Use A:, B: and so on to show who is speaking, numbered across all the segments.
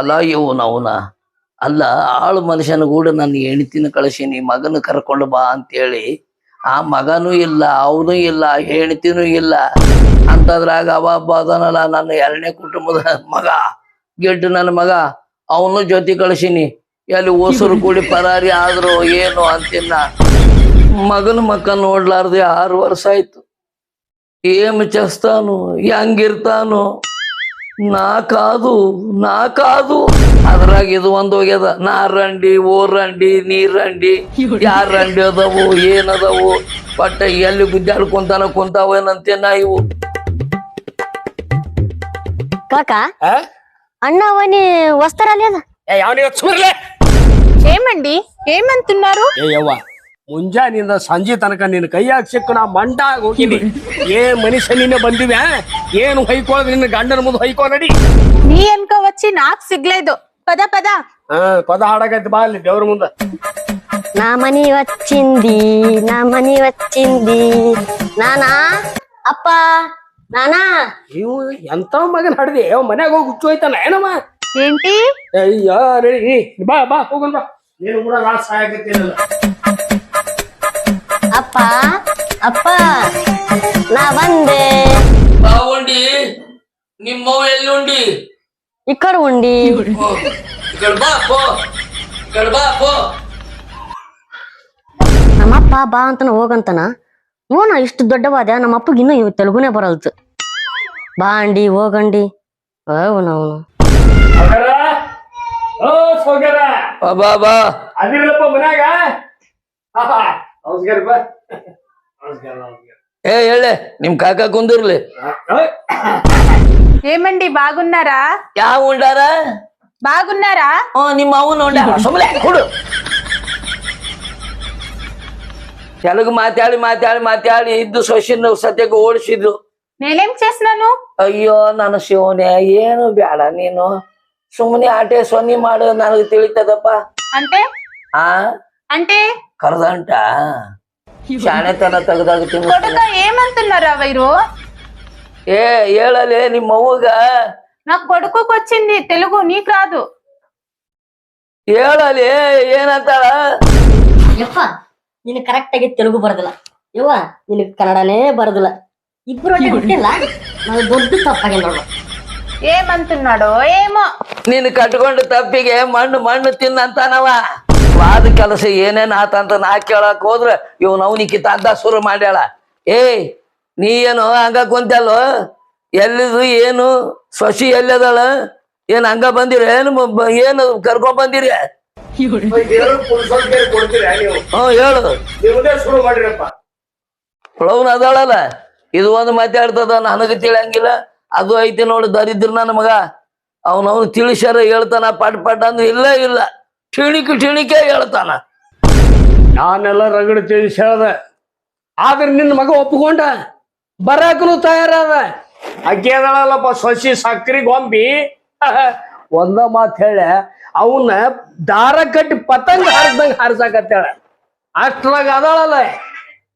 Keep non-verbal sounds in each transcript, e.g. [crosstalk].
A: ಅಲ್ಲ ಇವನ ಅವನ ಅಲ್ಲ, ಆಳು ಮನುಷ್ಯನ ಕೂಡ ನನ್ನ ಹೆಣ್ತಿನ ಕಳಿಸೀನಿ ಮಗನ ಕರ್ಕೊಂಡು ಬಾ ಅಂತೇಳಿ. ಆ ಮಗನೂ ಇಲ್ಲ, ಅವನು ಇಲ್ಲ, ಹೆಂಡತಿನೂ ಇಲ್ಲ. ಅಂತದ್ರಾಗ ಅವ ಅದನಲ್ಲ, ನನ್ನ ಎರಡನೇ ಕುಟುಂಬದ ಮಗ, ಗೆಡ್ಡು ನನ್ನ ಮಗ, ಅವನು ಜೊತೆ ಕಳಿಸೀನಿ ಎಲ್ಲಿ ಓಸರು ಕೂಡಿ ಪರಾರಿ ಆದ್ರು ಏನು ಅಂತಿನ್ನ ಮಗನ ಮಕ್ಕ ನೋಡ್ಲಾರ್ದೆ ಆರು ವರ್ಷ ಆಯ್ತು. ಏಮ್ ಚಸ್ತಾನು ಹೆಂಗಿರ್ತಾನು. ನಾ ಕಾದು ನಾ ಕಾದು ಅದ್ರಾಗ ಇದು ಒಂದ್ ಹೋಗ್ಯದ ನಾರಂಡಿ ಓರಂಡಿ ನೀರಂಡಿ ಯಾರ ರಂಡಿ ಅದಾವು ಏನದಾವು ಒಟ್ಟ ಎಲ್ಲಿ ಗುದ್ದಾಡ್ಕೊಂತಾನ ಕುಂತಾವೇನಂತೆ ನಾ ಇವು
B: ಕಾಕ అన్న అవన్నీ వస్తారా లేదా
C: ಯಾವನಿಗೆ ಸುರ್ಲೆ
D: ఏమండి ఏమంటున్నారు
C: ಏ ಯವ್ವ ಮುಂಜಾನಿಂದ ಸಂಜೆ ತನಕ ನಿನ್ನ ಕೈಯಾಗ ಸಿಕ್ಕು ನಾ ಮಂಡ ಆಗ್ ಹೋಗಿನಿ [laughs] ಏನ್ ಮನುಷ್ಯ ನಿನ್ನೆ ಬಂದಿವ್ಯಾ ಏನು ಹೊಯ್ಕೊಳ್ಳೋದು ನಿನ್ನ ಗಂಡನ ಮುಂದೆ ಹೊಯ್ಕೋ ನಡಿ
D: నీ వెనక వచ్చి నాకు సిగ్లేదు పద పద
C: ಹಾ ಪದ ಹಾಡಕೈತಿ ಬಾ ಅಲ್ಲಿ ದೇವ್ರ ಮುಂದ
B: నా మనీ వచ్చింది నా మనీ వచ్చింది నానా అప్ప నానా
C: ನೀವು ಎಂತ ಮಗನ್ ಹಡ್ದಿ ಅವ್ ಮನ್ಯಾಗ ಹೋಗಿ ಹುಚ್ಚು ಹೋಯ್ತಾನ ಏನಮ್ಮ
D: ఏంటి
C: ಅಯ್ಯ ನಡಿ ಬಾ ಬಾ ಹೋಗೋಣ ಬಾ ನೀನು ಕೂಡ ನಾ ಸಹಾಯಕತ್ತೀನಲ್ಲ
B: అప్ప అప్ప నా వందే
A: ಬಾವುಂಡಿ ನಿಮ್ಮವ್ ಎಲ್ಲಿ ಉಂಡಿ
B: ఇక్కడ ఉండి
A: ఇక్కడ ಬಾ ಪೋ ఇక్కడ ಬಾ ಪೋ
B: ನಮ್ಮಪ್ಪ ಬಾ ಅಂತಾನ ಹೋಗಂತಾನ ಇವನ ಇಷ್ಟು ದೊಡ್ಡವಾದ ನಮ್ಮ ಅಪ್ಪಗೆ ಇನ್ನೂ ಇವ್ ತೆಲುಗುನೇ ಬರಲ್ತು ಬಾ ಅಂಡಿ ಹೋಗಂಡಿ ಅವನು ಅವನು
C: ಸೌಕರ ಓ ಸೌಕರ
A: ಬಾ ಬಾ ಬಾ
C: ಅದಿರಲ್ಲಪ್ಪ ಮನ್ಯಾಗ ಆಹಾ, ನಮಸ್ಕಾರ ಬಾ ನಮಸ್ಕಾರ ನಮಸ್ಕಾರ
A: ಏ ಹೇಳೆ ನಿಮ್ ಕಾಕ ಕುಂದಿರ್ಲಿ
C: ಓಯ್.
D: ఏమండి బాగున్నారా
A: ಯಾವ ಉಂಡಾರ
D: బాగున్నారా
A: ಹ್ಞೂ ನಿಮ್ಮ ಅವನು ಉಂಡಾರ ಸುಮ್ಮನೆ ಕೊಡು ತೆಲುಗು ಮಾತಾಡಿ ಮಾತಾಡಿ ಮಾತಾಡಿ ಇದ್ದು ಸೊಸಿನ ಸದ್ಯಕ್ಕೆ ಓಡಿಸಿದ್ರು
D: నేనేం చేసినాను
A: ಅಯ್ಯೋ ನನ್ನ ಶಿವನೇ ಏನು ಬೇಡ ನೀನು ಸುಮ್ಮನೆ ಆಟೆ ಸೊನ್ನಿ ಮಾಡು ನನಗೆ ತಿಳಿತದಪ್ಪ
D: అంటే
A: ಆ
D: అంటే
A: ಕರ್ದಂಟ ಶಾಣೆತನ ತೆಗ್ದಾಗ ತಿನ್ನು
D: కొడుక ఏమంటున్నారా వీరు
A: ಏ ಹೇಳಲೆ ನಿಮ್ಮ ಅವ್ವಗ
D: నాకు కొడుకుకి వచ్చింది తెలుగు నీకు రాదు
A: ಹೇಳಲೆ ಏನಂತಾಳ
B: ಯಪ್ಪ ನಿನಗೆ ಕರೆಕ್ಟ್ ಆಗಿ ತೆಲುಗು ಬರೋದಿಲ್ಲ ಯವ್ವ ನಿನಗೆ ಕನ್ನಡನೇ ಬರೋದಿಲ್ಲ ಇಬ್ರು ಒಟ್ಟಿಗೆ ಹುಟ್ಟಿಲ್ಲ ನಾವು ದೊಡ್ಡ ತಪ್ಪಾಗಿ ನೋಡು
D: ఏమంటున్నాడో ఏమో
A: ನೀನು ಕಟ್ಕೊಂಡು ತಪ್ಪಿಗೆ ಮಣ್ಣು ಮಣ್ಣು ತಿನ್ನಂತಾನವ ವಾದ ಕೆಲಸ ಏನೇನ್ ಆತಂತ ನಾ ಕೇಳಕ್ ಹೋದ್ರ ಇವ್ ಅವನಿಕಿ ಅಂತ ಶುರು ಮಾಡ್ಯಾಳ. ಏಯ್ ನೀ ಏನು ಹಂಗ ಕುಂತಲ್ಲೋ ಎಲ್ಲಿದು ಏನು? ಸೊಸಿ ಎಲ್ಲದಳ? ಏನ್ ಹಂಗ ಬಂದಿರ? ಏನು ಏನು ಕರ್ಕೊಂಡ್ ಬಂದಿರಿ ಹ್ಮ್ ಹೇಳು. ಅದಾಳಲ್ಲ. ಇದು ಒಂದು ಮಾತಾಡ್ತದ, ನನಗೆ ತಿಳಿಯಂಗಿಲ್ಲ. ಅದು ಐತಿ ನೋಡು ದರಿದ್ರ ನನ್ನ ಮಗ ಅವನವನು ತಿಳಿಸ್ಯಾರ ಹೇಳ್ತಾನ, ಪಟ್ ಪಟ್ ಅಂದ್ರೆ ಇಲ್ಲ ಇಲ್ಲ. ಠಿಣಿಕೆ ಠಿಣಿಕೆ ಹೇಳ್ತಾನ.
C: ನಾನೆಲ್ಲ ರಗಡ ತಿಳಿಸಿ ಹೇಳ್ದೆ. ಆದ್ರೆ ನಿನ್ನ ಮಗ ಒಪ್ಕೊಂಡ. ಬರಾಕನು ತಯಾರಾದ. ಅಕ್ಕಿ ಅದಳಲ್ಲಪ್ಪ, ಸೊಸಿ, ಸಕ್ರಿ, ಗೊಂಬಿ. [laughs] ಒಂದ ಮಾತು ಹೇಳ ಅವನ್ನ ದಾರ ಕಟ್ಟಿ ಪತಂಗ ಹಾರಿಸ್ದಂಗ ಹಾರಿಸಾಕತ್ತೇಳ. ಅಷ್ಟ್ರಾಗ ಅದಳಲ್ಲ.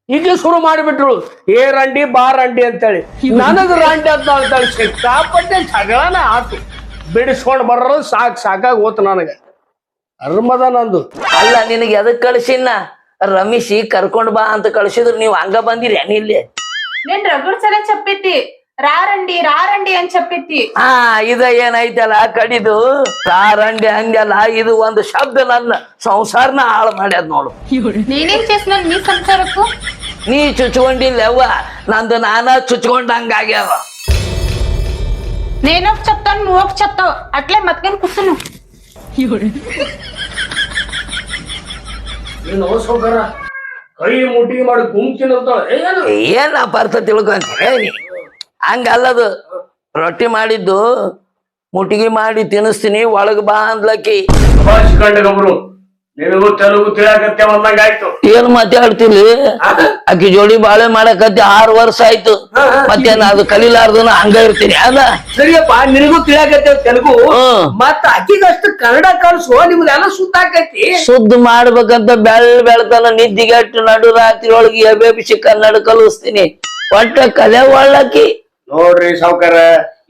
C: ಈಗ ಶುರು ಮಾಡಿಬಿಟ್ರು. ಏ ರಂಡಿ, ಬಾ ರಂಡಿ ಅಂತೇಳಿ. ನನಗ ರಂಡಿ ಅಂತ ಅಂತೇಳಿ ಸಿಕ್ಕಾಪಟ್ಟೆ ಜಗಳನ ಆತು. ಬಿಡಿಸ್ಕೊಂಡು ಬರೋದು ಸಾಕು ಸಾಕಾಗಿ ಹೋತು ನನಗೆ. ಅರ್ಮದ ನಂದು
A: ಅಲ್ಲ ನಿನಗೆ ಎದಕ್ ಕಳ್ಸಿನ ರಮೇಶಿ ಕರ್ಕೊಂಡ್ ಬಾ ಅಂತ ಕಳ್ಸಿದ್ರು ನೀವು ಹಂಗ ಬಂದಿರಿ ಇಲ್ಲಿ
D: నేను రఘుడు సరే చెప్పిద్ది రారండి రారండి అని చెప్పిద్ది
A: ಹಾ ಇದ ಏನೈತಲ್ಲ ಕಡಿದು ತಾರಂಡಿ ಹಂಗಲ್ಲ ಇದು ಒಂದು ಶಬ್ದ ನನ್ನ ಸಂಸಾರನ ಹಾಳು ಮಾಡ್ಯದ ನೋಡು
D: నేనేం చేసినాను మీ సంసారకు
A: ನೀ ಚುಚ್ಕೊಂಡಿಲ್ಲ ಅವ್ವ ನಂದು ನಾನ ಚುಚ್ಕೊಂಡಂಗಾಗ್ಯಾವ
D: నేను ఒక చెప్తాను నువ్వు ఒక చెప్తావు అట్లే మతకని కూర్చున్నావు
C: ನೀನು ಸೌಕರ ಕೈ ಮುಟ್ಟಿಗೆ ಮಾಡಿ ಗುಂಪಿನಂತಾಳ ಏನು?
A: ಏನ್ ಅಪಾರ್ಥ ತಿಳ್ಕೊಂತೀರ ನೀ ಹಂಗಲ್ಲದು. ರೊಟ್ಟಿ ಮಾಡಿದ್ದು ಮುಟ್ಟಿಗೆ ಮಾಡಿ ತಿನ್ನಿಸ್ತೀನಿ ಒಳಗ್ ಬಾ ಅಂದ್ಲಕ್ಕಿ.
C: ಕಂಡಗೊಬ್ರು ನಿನಗೂ ತೆಲುಗು ತಿಳಿಯಾಕತ್ತೆ ಒಂದಂಗ ಆಯ್ತು
A: ಏನ್ ಮಾತಾಡ್ತಿಲಿ ಅಕ್ಕಿ ಜೋಡಿ ಬಾಳೆ ಮಾಡಕತ್ತಿ ಆರು ವರ್ಷ ಆಯ್ತು. ಮತ್ತೇನ ಅದು ಕಲಿಲಾರ್ದನ ಹಂಗ ಇರ್ತೀನಿ. ಅಲ್ಲ?
C: ಸರಿಯಪ್ಪ ನಿನಗೂ ತಿಳಿಯಾಕತ್ತೆ ತೆಲುಗು. ಮತ್ತ ಅಕ್ಕಿಗಷ್ಟು ಕನ್ನಡ ಕಲ್ಸು ನಿಮ್ದೆಲ್ಲ ಆಕತಿ.
A: ಶುದ್ಧ ಮಾಡ್ಬೇಕಂತ ಬೆಳ್ ಬೆಳ್ತಾನ ನಿದ್ದಿಗೆಟ್ಟು ನಡು ರಾತ್ರಿ ಒಳಗೆ ಎಬೇಬಿಸಿ ಕನ್ನಡ ಕಲಿಸ್ತೀನಿ. ಒಟ್ಟ ಕಲೆ ಒಳ್ಳಕ್ಕಿ
C: ನೋಡ್ರಿ ಸಾವ್ಕಾರ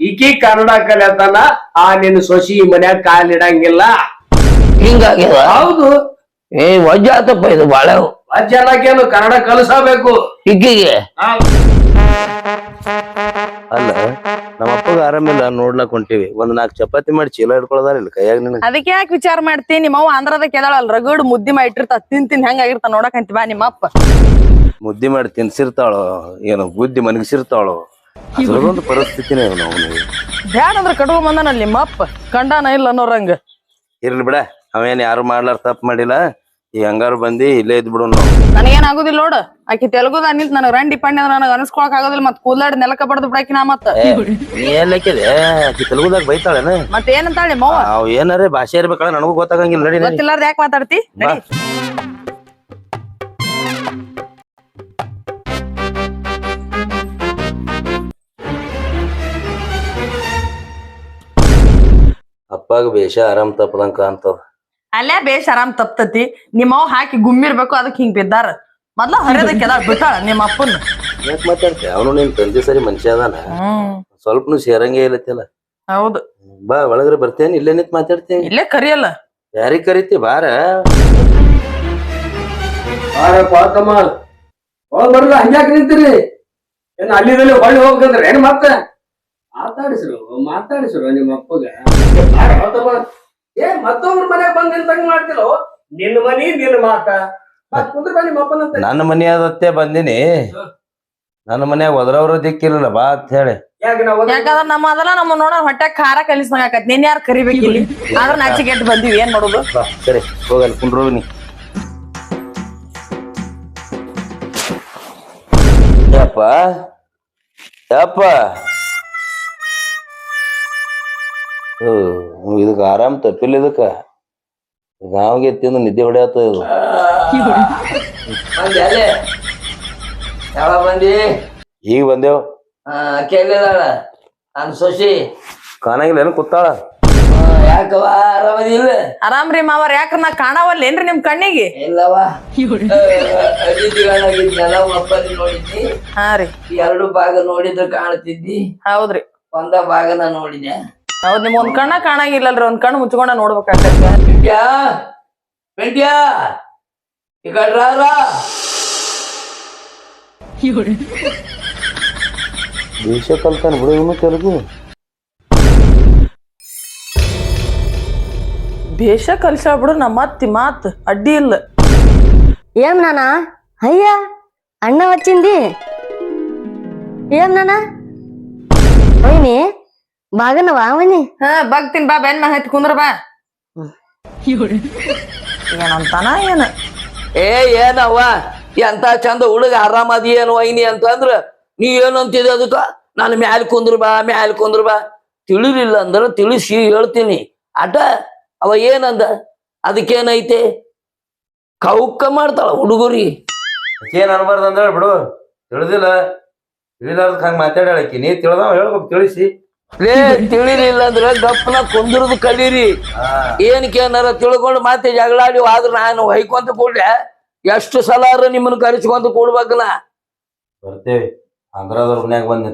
C: ಈಕಿ ಕನ್ನಡ ಕಲಿಯತನ ಆ ನಿನ್ನ ಸೊಸಿ ಮನ್ಯಾಗ ಕಾಲಿಡಂಗಿಲ್ಲ.
A: ಹಿಂಗಾಗ್ಯದ?
C: ಹೌದು.
A: ಏ ವಜ್ಜ ಆತಪ್ಪ ಇದು ಬಾಳ
C: ಜನಕ್ಕೇನು ಕನ್ನಡ ಕಲಿಸಬೇಕು.
A: ಹಿಗ್ಗಿಗೆ
E: ಅಲ್ಲ ನಮ್ಮ ಅಪ್ಪಗ ಆರಾಮಿಲ್ಲ ನೋಡ್ಲಾಕ್ ಹೊಂಟಿವಿ. ಒಂದ್ ನಾಲ್ಕು ಚಪಾತಿ ಮಾಡಿ ಚೀಲ ಹಿಡ್ಕೊಳದಾರಿಲ್ಲ ಕೈಯಾಗ ನಿನಗ.
F: ಅದಕ್ಕೆ ಯಾಕೆ ವಿಚಾರ ಮಾಡ್ತಿ? ನಿಮ್ಮ ಅವ್ವ ಆಂಧ್ರದ ಕೆದಾಳಲ್ ರಗಡ್ ಮುದ್ದಿ ಮಾಡಿ ಇಟ್ಟಿರ್ತ ತಿನ್ ತಿನ್ ಹೆಂಗಾಗಿರ್ತ ನೋಡಕಂತಿ ಬಾ ನಿಮ್ಮ ಅಪ್ಪ.
E: ಮುದ್ದಿ ಮಾಡಿ ತಿನ್ಸಿರ್ತಾಳೋ ಏನೋ ಬುದ್ಧಿ ಮನಗಿಸಿರ್ತಾಳೋ? ಅದ್ರದೊಂದು ಪರಿಸ್ಥಿತಿನೇ ನಾವು
F: ಬ್ಯಾಡ ಅಂದ್ರ ಕಡುವ ಬಂದಾನ ನಿಮ್ಮ ಅಪ್ಪ. ಕಂಡಾನ ಇಲ್ಲ ಅನ್ನೋರಂಗ.
E: ಇರ್ಲಿ ಬಿಡ. ಅವೇನ್ ಯಾರು ಮಾಡ್ಲಾರ ತಪ್ಪು ಮಾಡಿಲ್ಲ? ಈ ಹಂಗಾರು ಬಂದಿ ಇಲ್ಲೇ ಇದ್ ಬಿಡು ನಾವು.
F: ನನಗೇನ್ ಆಗುದಿಲ್ಲ ನೋಡು. ಆಕಿ ತೆಲುಗುದ ಅನಿಲ್ ನನಗ್ ರಂಡಿ ಡಿಪೆಂಡ್ ಅಂದ್ರೆ ನನಗ್ ಅನ್ಸ್ಕೊಳಕ್ ಆಗೋದಿಲ್ಲ ಮತ್ ಕೂದ್ಲಾಡಿ ನೆಲಕ ಬಡದ್ ಬಿಡಾಕಿ ನಾ ಮತ್ತ.
E: ಎಲ್ಲಕ್ಕಿದೆ ಆಕಿ ತೆಲುಗುದಾಗ ಬೈತಾಳೇನ?
F: ಮತ್ ಏನಂತಾಳೆ
E: ಅವ್ ಏನಾರೇ ಭಾಷೆ ಇರ್ಬೇಕಲ್ಲ ನನಗೂ ಗೊತ್ತಾಗಂಗಿಲ್ಲ ನಡಿ ನಡಿ.
F: ಗೊತ್ತಿಲ್ಲಾರ್ದ ಯಾಕೆ ಮಾತಾಡ್ತಿ. ನಡಿ.
E: ಅಪ್ಪಾಗ ಬೇಷ ಆರಾಮ್ ತಪ್ಪದಂಗ ಕಾಣ್ತದ
F: ಅಲ್ಲೇ ಬೇಷ್ ಆರಾಮ್ ತಪ್ತತಿ. ನಿಮ್ಮ ಅವ್ ಹಾಕಿ ಗುಮ್ಮಿರ್ಬೇಕು ಅದಕ್ಕೆ ಹಿಂಗ್ ಬಿದ್ದಾರ. ಮೊದ್ಲ ಹರಿದ ಕೆದಾಳ ಬಿಟ್ಟಾಳ ನಿಮ್ಮ ಅಪ್ಪನ್
E: ಯಾಕೆ ಮಾತಾಡ್ತಿ? ಅವನು ನಿನ್ ತಂದೆ ಸರಿ ಮನುಷ್ಯ ಅದಾನ.
F: ಹ್ಮ್.
E: ಸ್ವಲ್ಪನು ಸೇರಂಗೇ ಇಲ್ಲತ್ತಿಲ್ಲ
F: ಹೌದು.
E: ಬಾ ಒಳಗ್ರೆ ಬರ್ತೇನೆ ಇಲ್ಲೇ ನಿಂತ್ ಮಾತಾಡ್ತೀನಿ.
F: ಇಲ್ಲೇ ಕರಿಯಲ್ಲ.
E: ಯಾರಿಗ್ ಕರಿತಿ? ಬಾರ.
C: ಪಾತಮ್ಮ ಒಳಗ್ ಬರ್ಲ ಹಂಗ್ಯಾಕ್ ನಿಂತಿರಿ? ಏನ್ ಅಲ್ಲಿದಲ್ಲಿ ಹೊಳ್ಳಿ ಹೋಗ್ಬೇಕಂದ್ರೆ ಏನ್ ಮತ್ತೆ? ಮಾತಾಡಿಸ್ರು ಮಾತಾಡಿಸ್ರು ನಿಮ್ಮ ಅಪ್ಪಗ. ಬಾರ. ಏ ಮತ್ತೊಬ್ರ ಮನೆ ಬಂದ್ ನಿಂತಂಗ್ ಮಾಡ್ತಿಲ್ಲೋ ನಿನ್ನ ಮನಿ ನಿನ್ನ ಮಾತ. ಮತ್ ಕುಂದ್ರ ನಿಮ್ಮ ಅಪ್ಪನಂತ
E: ನನ್ನ ಮನೆ ಅದತ್ತೆ ಬಂದಿನಿ ನನ್ನ ಮನ್ಯಾಗ ಒದ್ರವ್ರ ದಿಕ್ಕಿಲ್ಲ ಬಾ ಅಂತ ಹೇಳಿ.
C: ಯಾಕೆ
F: ಯಾಕಂದ್ರ ನಮ್ಮ ಅದಲ್ಲ ನಮ್ಮ ನೋಡ ಹೊಟ್ಟೆ ಖಾರ ಕಲಿಸ್ದಂಗಾಕತ್ ನಿನ್ ಯಾರು ಆದ್ರೆ ನಾಚಿ ನಾಚಿಗೆಟ್ ಬಂದಿವಿ ಏನ್ ಮಾಡೋದು?
E: ಸರಿ ಹೋಗಲ್ಲ ಕುಂಡ್ರು ನೀ ಯಪ್ಪ ಯಪ್ಪ. ಇದಕ್ಕೆ ಆರಾಮ್ ತಪ್ಪಿಲ್ಲ ಇದಕ್ಕ. ಗಾವ್ಗೆ ತಿಂದು ನಿದ್ದೆ ಹೊಡೆಯತ್ತ ಇದು.
A: ಯಾವಾಗ ಬಂದಿ?
E: ಈಗ ಬಂದೇವ್.
A: ಆ ಕೇಳಿದಾಳ ನಾನು ಸೊಸಿ.
E: ಕಾಣಂಗಿಲ್ಲ ಏನು ಕೂತಾಳ?
A: ಆ, ಯಾಕವ್ವ ಆರಾಮದಿಲ್ಲ
F: ಆರಾಮ್ರಿ ಮಾವರ್ ಯಾಕ್ರ ನಾ ಕಾಣವಲ್ಲೇನ್ರಿ ನಿಮ್ ಕಣ್ಣಿಗೆ?
A: ಇಲ್ಲವ ಅಜಿತಿಗಳಾಗಿದ್ನಲ್ಲ ನೋಡಿದ್ನಿ
F: ಹಾ ರೀ.
A: ಎರಡು ಭಾಗ ನೋಡಿದ್ರೆ ಕಾಣ್ತಿದ್ದಿ.
F: ಹೌದ್ರಿ.
A: ಒಂದ ಭಾಗನ ನೋಡಿದೆ
F: ಹೌದ್ ನಿಮ್ ಒಂದ್ ಕಣ್ಣ ಕಾಣಂಗಿಲ್ಲಲ್ರಿ ಒಂದ್ ಕಣ್ಣು ಮುಚ್ಕೊಂಡ ನೋಡ್ಬೇಕಾಗ್ತದೆ
A: ಪಿಂಟ್ಯಾ ಪಿಂಟ್ಯಾ ಈ ಕಡ್ರಾರ
E: ದೇಶ ಕಲ್ತಾನ ಬಿಡು ಇವನು ತೆಲುಗು
F: ಬೇಷ ಕಲ್ಸ ಬಿಡು ನಮ್ಮ ಅತ್ತಿ ಮಾತ್ ಅಡ್ಡಿ ಇಲ್ಲ
B: ఏం నానా అయ్యా అన్న వచ్చింది ఏం నానా పోయిని ಬಾಗನ ವಾವನಿ
F: ಹಾ ಬಗ್ತೀನಿ ಬಾ ಬೆನ್ ಮನೆ ಕುಂದ್ರ ಬಾ. ಏನಂತಾನ ಏನ?
A: ಏ ಏನವ್ವ? ಎಂತ ಚಂದ ಹುಡುಗ ಆರಾಮದಿ ಏನು ಐನಿ ಅಂತಂದ್ರ ನೀ ಏನು ಅದಕ್ಕ? ನಾನು ಮ್ಯಾಲ ಕುಂದ್ರ ಬಾ ಮ್ಯಾಲೆ ಕುಂದ್ರ ಬಾ. ತಿಳಿಲಿಲ್ಲ ಅಂದ್ರ ತಿಳಿಸಿ ಹೇಳ್ತೀನಿ. ಅಟ ಅವ ಏನಂದ? ಅದಕ್ಕೇನೈತೆ? ಕೌಕ ಮಾಡ್ತಾಳ ಹುಡುಗರಿ.
E: ಏನ್ ಅನ್ಬಾರ್ದಂದ್ರ ಬಿಡು ತಿಳಿದಿಲ್ಲ. ತಿಳಿಲಾರ್ದಕ್ಕೆ ಹಂಗ ಮಾತಾಡಾಳಕಿ ನೀ ತಿಳಿದ ಹೇಳ್ಬೇಕು ತಿಳಿಸಿ.
A: ಲೇ ತಿಳಿಲಿಲ್ಲ ಅಂದ್ರೆ ಗಪ್ಪನ ಕುಂದಿರದು ಕಲೀರಿ. ಏನಕ್ಕೆ ಏನಾರ ತಿಳ್ಕೊಂಡು ಮತ್ತೆ ಜಗಳಾಡಿ ಆದ್ರ ನಾನು ಹೊಯ್ಕೊಂತ ಕೂಡ್ಲೆ. ಎಷ್ಟು ಸಲಾರ ನಿಮ್ಮನ್ನ ಕರೆಸ್ಕೊಂತ ಕೂಡ್ಬೇಕ ನಾ.
E: ಬರ್ತೇವಿ. ಮನ್ಯಾಗ ಬಂದ್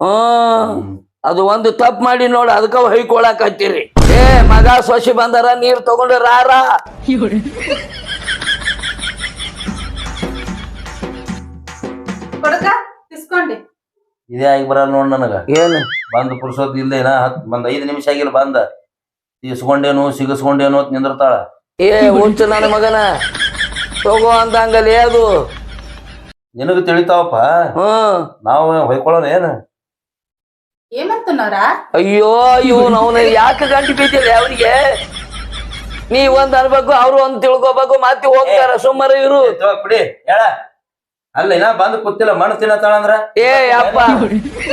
A: ಹ್ಮ್. ಅದು ಒಂದು ತಪ್ಪು ಮಾಡಿ ನೋಡ ಅದಕ್ಕ ಹೊಯ್ಕೊಳಕ್ ಹತ್ತೀರಿ ಏ ಮಗ ಸೊಸಿ ಬಂದಾರ ನೀರ್ ತಗೊಂಡು ರಾರ
D: ಕೊಡಕ
E: ಇದೇ ಆಗಿ ಬರಲ್ಲ ನೋಡ್ ನನಗ.
A: ಏನು?
E: ಬಂದ್ ಪುರ್ಸೋದ್ ಇಲ್ಲದೆ ಏನ ಹತ್ ಬಂದ್ ಐದ್ ನಿಮಿಷ ಆಗಿಲ್ಲ ಬಂದ. ಇಸ್ಕೊಂಡೇನು ಸಿಗಸ್ಕೊಂಡೇನು ಅಂತ ನಿಂದಿರ್ತಾಳ.
A: ಏ ಹುಚ್ಚು ನನ್ನ ಮಗನ. ತಗೋ ಅಂದಂಗಲ್ಲಿ ಅದು.
E: ನಿನಗ ತಿಳಿತಾವಪ್ಪ?
A: ಹ್ಮ್.
E: ನಾವು ಹೊಯ್ಕೊಳ್ಳೋಣ ಏನ?
D: ಏಮಂತನವ್ರ
A: ಅಯ್ಯೋ ನಾವು ಅವನ ಯಾಕೆ ಗಂಟು ಬಿದ್ದಿಲ್ಲ ಅವನಿಗೆ? ನೀ ಒಂದ್ ಅನ್ಬೇಕು ಅವ್ರು ಒಂದ್ ತಿಳ್ಕೊಬೇಕು ಮತ್ತೆ ಹೋಗ್ತಾರ ಸುಮ್ಮನೆ ಇರು.
E: ಬಿಡಿ ಹೇಳ. ಅಲ್ಲ ಇನ್ನ ಬಂದ್ ಕೂತಿಲ್ಲ ಮಣ್ಣು ತಿನ್ನತ್ತಾಳ ಅಂದ್ರ?
A: ಏ ಅಪ್ಪ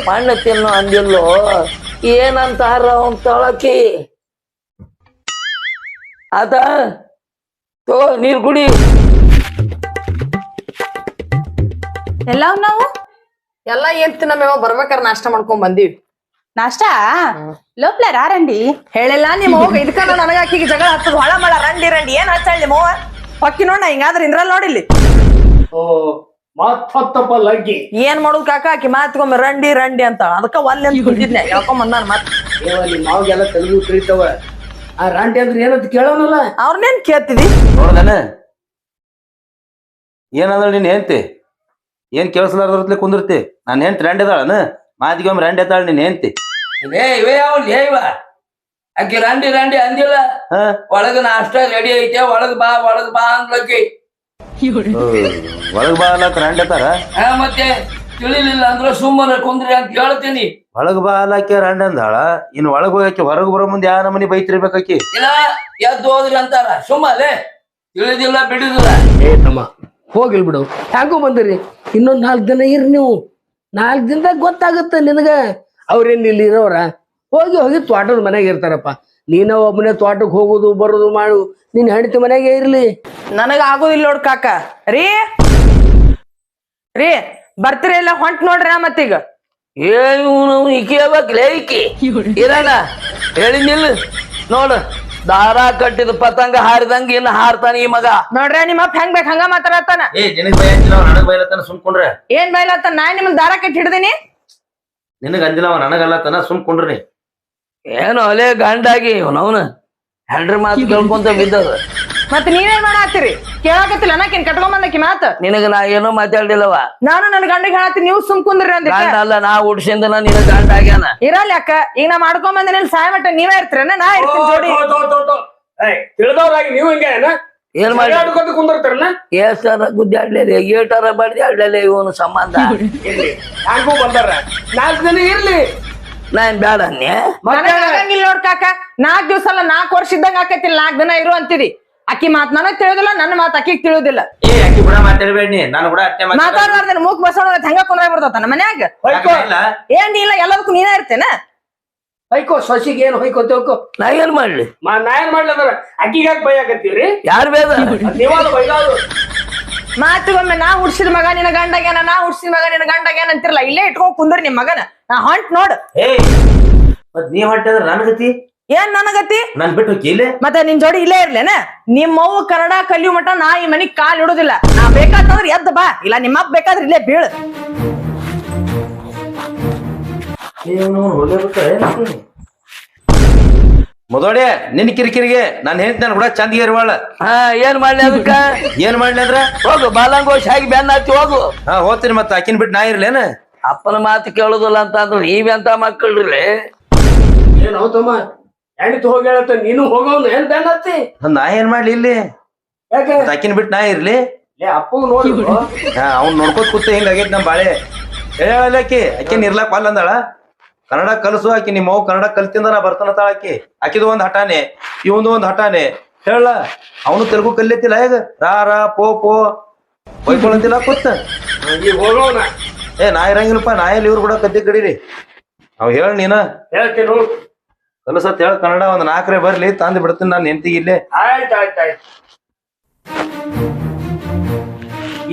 A: ಮಣ್ಣು ತಿನ್ನು ಅಂದಿಲ್ಲೋ. ಏನಂತಾರ ಅವನ್ ತೊಳಕಿ? ಅದ? ತೋ ನೀರ್ ಕುಡಿ.
D: ಎಲ್ಲ ನಾವು?
F: ಎಲ್ಲಾ ಏನ್ ತಿನ್ನಮೇವ ಬರ್ಬೇಕಾರ ನಾಷ್ಟ ಮಾಡ್ಕೊಂಡ್ ಬಂದೀವಿ.
D: ನಾಷ್ಟ? ಲೋಪ್ಲ ರಾರಂಡಿ
F: ಹೇಳಿಲ್ಲ ನಿಮ್ಮ ಹೋಗ ಇದಕ್ಕ ನನಗ ಆಕಿಗೆ ಜಗಳ ಹತ್ತದ ಹೊಳ ಮಳ ರಂಡಿ ರಂಡಿ. ಏನ್ ಹಚ್ಚಳ ನಿಮ್ಮ ಹೊಕ್ಕಿ ನೋಡ ಹಿಂಗಾದ್ರ ಇಂದ್ರಲ್ಲಿ ನೋಡಿಲ್ಲಿ
C: ಓ ಮತ್ತೊತ್ತಪ್ಪ ಲಗ್ಗಿ.
F: ಏನ್ ಮಾಡುದ್ ಕಾಕ? ಆಕಿ ಮಾತ್ಕೊಮ್ಮೆ ರಂಡಿ ರಂಡಿ ಅಂತ. ಅದಕ್ಕ ಒಲ್ಲೆ ಅಂತ ಕುಂತಿದ್ನೆ. ಹೇಳ್ಕೊಂಡ್ ಬಂದಾನ ಮತ್
C: ನಾವ್ಗೆಲ್ಲ ತೆಲುಗು ಕರೀತವ ಆ ರಂಡಿ ಅಂದ್ರೆ ಏನಂತ ಕೇಳೋನಲ್ಲ?
F: ಅವ್ರನ್ನೇನ್ ಕೇಳ್ತಿದಿ?
E: ನೋಡ್ದನ. ಏನಂದ್ರ ನೀನ್ ಹೇಳ್ತಿ ಏನ್ ಕೇಳಿಸ್ಲಾರ್ದ್ರತ್ಲೆ ಕುಂದಿರ್ತಿ? ನಾನು ಹೆಂಡ್ತಿ ರಂಡ್ ಇದಾಳನ ಮಾತಿಗೆ ಒಮ್ಮೆ ರಂಡ್ ಎತ್ತಾಳ ನೀನ್ ಹೆಂಡ್ತಿ?
A: ಅಕ್ಕಿ ಇವೇ ಇವ? ಆಕಿ ರಂಡಿ ರಂಡಿ ಅಂದಿಲ್ಲ.
E: ಹಾ.
A: ಒಳಗ ನಾಷ್ಟ ರೆಡಿ ಐತೆ. ಒಳಗ್ ಬಾ ಒಳಗ್ ಬಾ ಅಂದ್ಲಕ್ಕಿ
E: ಒಳಗ್ ಬಾ ಅಲ್ಲ ರಂಡತಾರ
A: ಆ, ಮತ್ತೆ ತಿಳಿಲಿಲ್ಲ ಅಂದ್ರೆ ಸುಮ್ಮನೆ ಕುಂದ್ರಿ ಅಂತ ಹೇಳ್ತೀನಿ.
E: ಒಳಗ್ ಬಾ ಅಲ್ಲಕ್ಕೆ ರಂಡ ಅಂದಾಳ. ಇನ್ ಒಳಗ್ ಹೋಗಕ್ಕೆ ಹೊರಗ್ ಬರೋ ಮುಂದೆ ಯಾವ ನಮನಿ ಬೈತಿರ್ಬೇಕಾಕಿ
A: ಇಲ್ಲ ಎದ್ದು ಹೋದ್ರಿ ಅಂತಾರ. ಸುಮ್ಮನೆ ತಿಳಿದಿಲ್ಲ ಬಿಡುದಿಲ್ಲ.
C: ಏ ತಮ್ಮ ಹೋಗಿಲ್ ಬಿಡು. ಯಾಕೋ ಬಂದಿರಿ? ಇನ್ನೊಂದ್ ನಾಲ್ಕು ದಿನ ಇರ್ ನೀವು. ನಾಲ್ಕು ದಿನದಾಗ ಗೊತ್ತಾಗುತ್ತೆ ನಿನಗ. ಅವ್ರೇನ್ ಇಲ್ಲಿ ಇರೋರ ಹೋಗಿ ಹೋಗಿ ತೋಟದ ಮನೆಗೆ ಇರ್ತಾರಪ್ಪ. ನೀನ ಒಬ್ಬನೇ ತೋಟಕ್ಕೆ ಹೋಗುದು ಬರೋದು ಮಾಡು. ನಿನ್ ಹೆಂಡತಿ ಮನೆಗೆ ಇರ್ಲಿ.
F: ನನಗ ಆಗುದಿಲ್ಲ ನೋಡ್ ಕಾಕ. ರೀ? ರೀ ಬರ್ತೀರಿ ಇಲ್ಲ ಹೊಂಟ್ ನೋಡ್ರಿ ಮತ್ತೀಗ?
A: ಏನು ಈಕಿ ಹೇಳ್ಬೇಕ್ಲೇ ಈಕಿ ಇರೋಣ ಹೇಳಿನಿಲ್ ನೋಡು ದಾರ ಕಟ್ಟಿದ ಪತಂಗ ಹಾರಿದಂಗ ಇನ್ನ ಹಾರತಾನ ಈ ಮಗ.
F: ನೋಡ್ರಿ ನಿಮ್ಮ ಅಪ್ಪ ಹೆಂಗ್ ಬೇಕ್ ಹಂಗ ಮಾತಾಡತ್ತಾನ?
E: ಏ ನಿನಗ್ ಭಯ ಅಂತಿಲ್ಲ ಅವ ನನಗ್ ಬಯಲತ್ತಾನ? ಸುಮ್ಕೊಂಡ್ರೆ
F: ಏನ್ ಬೈಲತ್ತ ನಾ ನಿಮ್ ದಾರ ಕಟ್ಟಿ ಹಿಡ್ದೀನಿ?
E: ನಿನಗ್ ಅಂದಿಲ್ಲ ಅವ ನನಗಲ್ಲತ್ತಾನ? ಸುಮ್ಕೊಂಡ್ರಿ
A: ಏನು ಅಲೆ ಗಂಡಾಗಿ ಅವನವನ ಹೆಂಡ್ರ ಮಾತು ಕೇಳ್ಕೊಂತ ಬಿದ್ದದ.
F: ಮತ್ ನೀವೇನ್ ಮಾಡಾತ್ತೀರಿ? ಕೇಳಾಕತ್ತಿಲ್ಲ ಅನ್ನಕಿನ್ ಕಟ್ಕೊಂಡ್ ಬಂದಕಿ ಮಾತ?
A: ನಿನಗ ನಾ ಏನೋ ಮಾತಾಡ್ಲಿಲ್ಲವ.
F: ನಾನು ನನ್ ಗಂಡಿಗೆ ಹೇಳತ್ತೀನಿ ನೀವು ಸುಮ್ ಕುಂದ್ರಿ ಅಂದಿಟ್ಟ
A: ಗಂಡ ಅಲ್ಲ ನಾ ಉಡ್ಸಿಂದ ನಿನ ಗಂಡ ಆಗ್ಯಾನ.
F: ಇರಲ್ಲ ಯಾಕ ಈಗ ನಾ ಮಾಡ್ಕೊಂಡ್ ಬಂದ ಸಾಯ ಮಟ್ಟ ನೀವೇ ಇರ್ತೀರೇನ ನಾ ಇರ್ತೀನಿ ಜೋಡಿ.
C: ತಿಳಿದವ್ರಾಗಿ ನೀವು ಹಿಂಗೆ
A: ಏನ್? ಮಾಡಿ
C: ಕುಂದಿರ್ತಾರಲ್ಲ?
A: ಏಸರ ಗುದ್ದಾಡ್ಲೇ ಏಟರ ಆಡ್ಲೇ ಇವನು ಸಂಬಂಧ.
C: ಯಾಕೋ ಬಂದಾರ. ನಾಲ್ಕು ಜನ ಇರ್ಲಿ.
A: ನಾನ್ ಬೇಡ ಅನ್ನೆ
F: ಆಗಂಗಿಲ್ಲ ನೋಡ್ ಕಾಕ. ನಾಕ್ ದಿವ್ಸ ಅಲ್ಲ ನಾಕ್ ವರ್ಷ ಇದ್ದಂಗ ಆಕೈತಿಲ್ಲ ನಾಕ್ ದಿನ ಇರು ಅಂತೀರಿ ಅಕ್ಕಿ ಮಾತ್ ನನಗ್ ತಿಳಿಯೋದಿಲ್ಲ ನನ್ನ ಮಾತ್ ಅಕ್ಕಿಗ್ ತಿಳಿಯೋದಿಲ್ಲ
E: ಏ ಅಕ್ಕಿ ಕೂಡ ಮಾತಾಡ್ಬೇಡ ನೀ ನಾನು ಕೂಡ
F: ಮೂಕ್ ಬಸವಣ ಹೆಂಗ ಕುಂದ್ರ ಬಿಡ್ತಾವ ನಮ್ಮ ಮನ್ಯಾಗ.
C: ಹೊಯ್ಕೋ.
F: ಏನ್ ಇಲ್ಲ ಎಲ್ಲದಕ್ಕೂ ನೀನೇ ಇರ್ತೇನ.
C: ಹೊಯ್ಕೋ ಸೊಸಿಗೆ ಏನು ಹೊಯ್ಕೋತ ಹೋಗ್ಕೋ
A: ನಾ ಏನ್ ಮಾಡ್ಲಿ?
C: ಮಾ ನಾ ಏನ್ ಅದರ ಅಕ್ಕಿಗೆ ಯಾಕೆ ಭಯ ಆಗತ್ತೀರಿ?
A: ಯಾರು ಬೇದ
C: ನೀವಾದ
F: ಮಾತಿಗೊಮ್ಮೆ ನಾ ಹುಡ್ಸಿದ ಮಗ ನಿನ್ನ ಗಂಡಗೇನ ನಾ ಹುಡ್ಸಿದ ಮಗ ನಿನ್ನ ಗಂಡಗೇನ ಅಂತಿರಲ್ಲ ಇಲ್ಲೇ ಇಟ್ಕೊಂಡ್ ಕುಂದ್ರಿ ನಿಮ್ ಮಗನ. ನಾ ಹೊಂಟ್ ನೋಡ್.
E: ಏ ಮತ್ ನೀವ್ ಹೊಂಟದ್ರ ನನ್ ಗತಿ?
F: ಏನ್ ನನಗತಿ
E: ನನ್ ಬಿಟ್ಟು ಹೋಗಿ ಇಲ್ಲೇ?
F: ಮತ್ತೆ ನಿನ್ ಜೋಡಿ ಇಲ್ಲೇ ಇರ್ಲೇನ? ನಿಮ್ಮವ್ವ ಕನ್ನಡ ಕಲಿಯೋ ಮಟ ನಾ ಈ ಮನಿಗ್ ಕಾಲ್ ಇಡುದಿಲ್ಲ. ನಾ ಬೇಕಾದ್ರೆ ಎದ್ದ ಬಾ. ಇಲ್ಲ ನಿಮ್ಮ ಬೇಕಾದ್ರೆ ಇಲ್ಲೇ ಬೀಳು.
E: ಮೊದೋಡೆ ನಿನ್ ಕಿರಿಕಿರಿಗೆ ನಾನ್ ಹೇಳ್ತೇನೆ ನಾನು ಕೂಡ ಚಂದಿಗೆ ಇರುವಾಳ
A: ಹಾ ಏನ್ ಮಾಡ್ಲಿ ಅದಕ್ಕ?
E: ಏನ್ ಮಾಡ್ಲಿ ಅಂದ್ರ?
A: ಹೋಗು ಬಾಲಂಗೋಶ್ ಆಗಿ ಬೆನ್ನ ಹಾಕಿ ಹೋಗು.
E: ಹಾ ಹೋಗ್ತೀನಿ ಮತ್ತ ಆಕಿನ್ ಬಿಟ್ಟು ನಾ ಇರ್ಲೇನ?
A: ಅಪ್ಪನ ಮಾತು ಕೇಳುದಿಲ್ಲ ಅಂತ ಅಂದ್ರೆ ನೀವೆಂತ ಮಕ್ಕಳ್ರಿ?
C: ಏನ್ ತಮ್ಮ? ಹೆಣ್ತಿ ಹೋಗಿ ಹೇಳತ್ತ ನೀನು ಹೋಗೋನು ಏನ್ ಬೆನ್ನತ್ತಿ
E: ನಾ ಏನ್ ಮಾಡ್ಲಿ ಇಲ್ಲಿ?
C: ಯಾಕೆ?
E: ಬಿಟ್ಟು ನಾ ಇರ್ಲಿ?
C: ಏ ಅಪ್ಪಗ್ ನೋಡಿದ್ರು
E: ಹಾ ಅವ್ನ್ ನೋಡ್ಕೋತ ಕೂತ ಹಿಂಗಾಗೈತಿ ನಮ್ ಬಾಳೆ. ಹೇಳಲ್ಲ ಆಕಿ? ಆಕಿನ್ ಇರ್ಲಾಕ್ ಅಂದಾಳ? ಕನ್ನಡ ಕಲಸು ಆಕಿ ನಿಮ್ಮ ಅವ್ ಕನ್ನಡ ಕಲ್ತಿಂದ ನಾ ತಾಳ ಆಕಿ. ಆಕಿದು ಒಂದ್ ಹಠಾನೆ ಇವಂದು ಒಂದ್ ಹಠಾನೆ. ಹೇಳ ಅವನು ತೆಲುಗು ಕಲಿಯತ್ತಿಲ್ಲ ಹೇಗ? ರಾ ರಾ ಪೋ ಪೋ. ಬೈಕೊಳಂತಿಲ್ಲ ಕೂತ.
C: ಈಗ ಹೋಗೋಣ.
E: ಏ ನಾ ಇರಂಗಿಲ್ಲಪ್ಪ ನಾ ಎಲ್ಲಿ ಇವ್ರು ಕೂಡ ಕದ್ದಿ ಕಡೀರಿ. ಅವ್ ಹೇಳ ನೀನ.
C: ಹೇಳ್ತೀನಿ ನೋಡು.
E: ಕಲಸತ್ ಹೇಳ ಕನ್ನಡ ಒಂದ್ ನಾಲ್ಕರೆ ಬರ್ಲಿ ತಂದ್ ಬಿಡ್ತೀನಿ ನಾನು ಹೆಂಡತಿಗೆ ಇಲ್ಲೇ.
C: ಆಯ್ತು ಆಯ್ತು ಆಯ್ತು.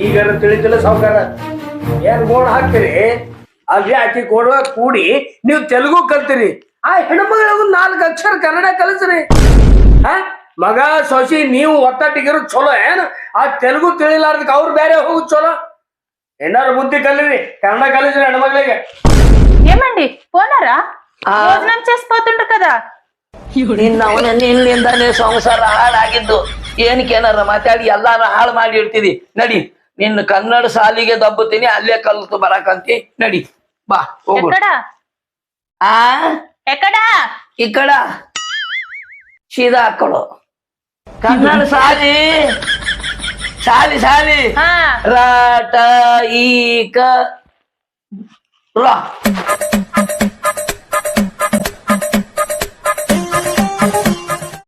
C: ಈಗ ತಿಳಿತಿಲ್ಲ ಸಾವುಕಾರ. ಏನ್ ಬೋರ್ಡ್ ಹಾಕ್ತೀರಿ? ಅಲ್ಲಿ ಹಾಕಿ ಕೊಡುವ ಕೂಡಿ ನೀವು ತೆಲುಗು ಕಲ್ತೀರಿ. ಆ ಹೆಣ್ಮಗಳಿಗೆ ನಾಲ್ಕು ಅಕ್ಷರ ಕನ್ನಡ ಕಲಿಸ್ರಿ. ಹ? ಮಗ ಸೊಸಿ ನೀವು ಒತ್ತಟ್ಟಿಗಿರೋ ಚಲೋ ಏನ್? ಆ ತೆಲುಗು ತಿಳಿಲಾರ್ದಕ್ಕೆ ಅವ್ರು ಬೇರೆ ಹೋಗುದು ಚಲೋ? ಏನಾರು ಬುದ್ಧಿ ಕಲೀರಿ కన్నడ కలిసిన ಹೆಣ್ಮಗಳಿಗೆ
D: ఏమండి పోనారా భోజనం చేసిపోతుండ్రు కదా
A: ನಿನ್ನ ಅವನ ನಿನ್ನಿಂದಾನೇ ಸಂಸಾರ ಹಾಳಾಗಿದ್ದು ಏನಕ್ಕೇನಾರ ಮಾತಾಡಿ ಎಲ್ಲಾರ ಹಾಳು ಮಾಡಿ ಇಡ್ತಿದಿ ನಡಿ ನಿನ್ನ ಕನ್ನಡ ಸಾಲಿಗೆ ದಬ್ಬುತ್ತೀನಿ ಅಲ್ಲೇ ಕಲ್ತು ಬರಾಕಂತಿ ನಡಿ ಬಾ ಹೋಗು
D: ఎక్కడా
A: ಆ
D: ఎక్కడా
A: ಈ ಕಡ ಸೀದಾ ಹಾಕೊಳ್ಳು ಕನ್ನಡ ಸಾಲಿ ಸಾಲಿ
D: ఆ
A: ರಾಟ ಈಕ ರಾ.